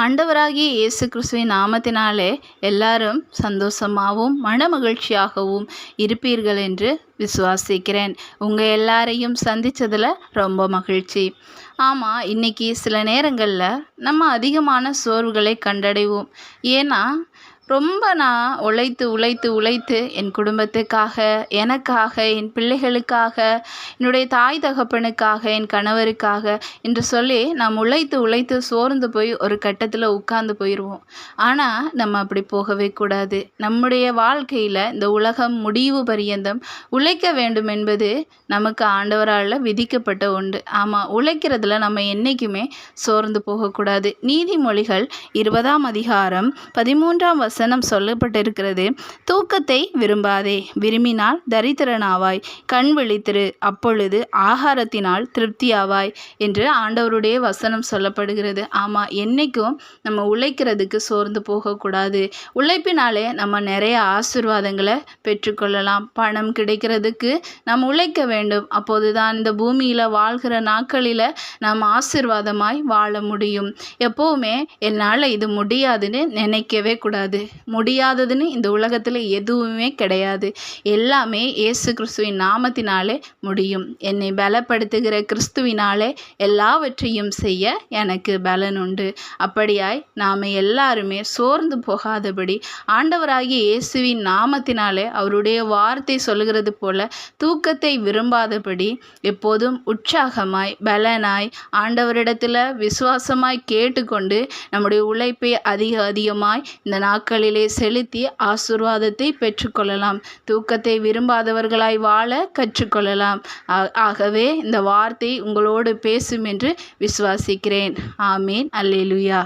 ஆண்டவராகிய இயேசு கிறிஸ்துவின் நாமத்தினாலே எல்லாரும் சந்தோஷமாகவும் மனமகிழ்ச்சியாகவும் இருப்பீர்கள் என்று விசுவாசிக்கிறேன். உங்கள் எல்லாரையும் சந்தித்ததில் ரொம்ப மகிழ்ச்சி. ஆமாம் இன்றைக்கி சில நேரங்களில் நம்ம அதிகமான சோர்வுகளை கண்டடைவோம். ஏன்னா ரொம்ப நான் உழைத்து உழைத்து உழைத்து என் குடும்பத்துக்காக எனக்காக என் பிள்ளைகளுக்காக என்னுடைய தாய் தகப்பனுக்காக என் கணவருக்காக என்று சொல்லி நாம் உழைத்து உழைத்து சோர்ந்து போய் ஒரு கட்டத்தில் உட்கார்ந்து போயிடுவோம் ஆனால் நம்ம அப்படி போகவே கூடாது. நம்முடைய வாழ்க்கையில் இந்த உலகம் முடிவு பரியந்தம் உழைக்க வேண்டும் என்பது நமக்கு ஆண்டவரால் விதிக்கப்பட்ட உண்டு ஆமாம் உழைக்கிறதுல நம்ம என்றைக்குமே சோர்ந்து போகக்கூடாது. நீதிமொழிகள் இருபதாம் அதிகாரம் பதிமூன்றாம் வசனம் சொல்லப்பட்டிருக்கிறது. தூக்கத்தை விரும்பாதே விரும்பினால் தரித்திரனாவாய் கண் விழித்திரு அப்பொழுது ஆகாரத்தினால் திருப்தியாவாய் என்று ஆண்டவருடைய வசனம் சொல்லப்படுகிறது. ஆமாம் என்றைக்கும் நம்ம உழைக்கிறதுக்கு சோர்ந்து போகக்கூடாது. உழைப்பினாலே நம்ம நிறைய ஆசிர்வாதங்களை பெற்றுக்கொள்ளலாம். பணம் கிடைக்கிறதுக்கு நாம் உழைக்க வேண்டும். அப்போது தான் இந்த பூமியில் வாழ்கிற நாட்களில் நாம் ஆசிர்வாதமாய் வாழ முடியும். எப்போவுமே என்னால் இது முடியாதுன்னு நினைக்கவே கூடாது. முடியாததுன்னு இந்த உலகத்தில் எதுவுமே கிடையாது. எல்லாமே இயேசு கிறிஸ்துவின் நாமத்தினாலே முடியும். என்னை பலப்படுத்துகிற கிறிஸ்துவினாலே எல்லாவற்றையும் செய்ய எனக்கு பலன் உண்டு. அப்படியாய் நாம் எல்லாருமே சோர்ந்து போகாதபடி ஆண்டவராகிய இயேசுவின் நாமத்தினாலே அவருடைய வார்த்தை சொல்லுகிறது போல தூக்கத்தை விரும்பாதபடி எப்போதும் உற்சாகமாய் பலனாய் ஆண்டவரிடத்தில் விசுவாசமாய் கேட்டுக்கொண்டு நம்முடைய உழைப்பை அதிக அதிகமாய் இந்த நாட்களிலே செலுத்தி ஆசிர்வாதத்தை பெற்றுக்கொள்ளலாம். தூக்கத்தை விரும்பாதவர்களாய் வாழ கற்றுக்கொள்ளலாம். ஆகவே இந்த வார்த்தை உங்களோடு பேசும் என்று விசுவாசிக்கிறேன். ஆமீன். அல்லேலுயா.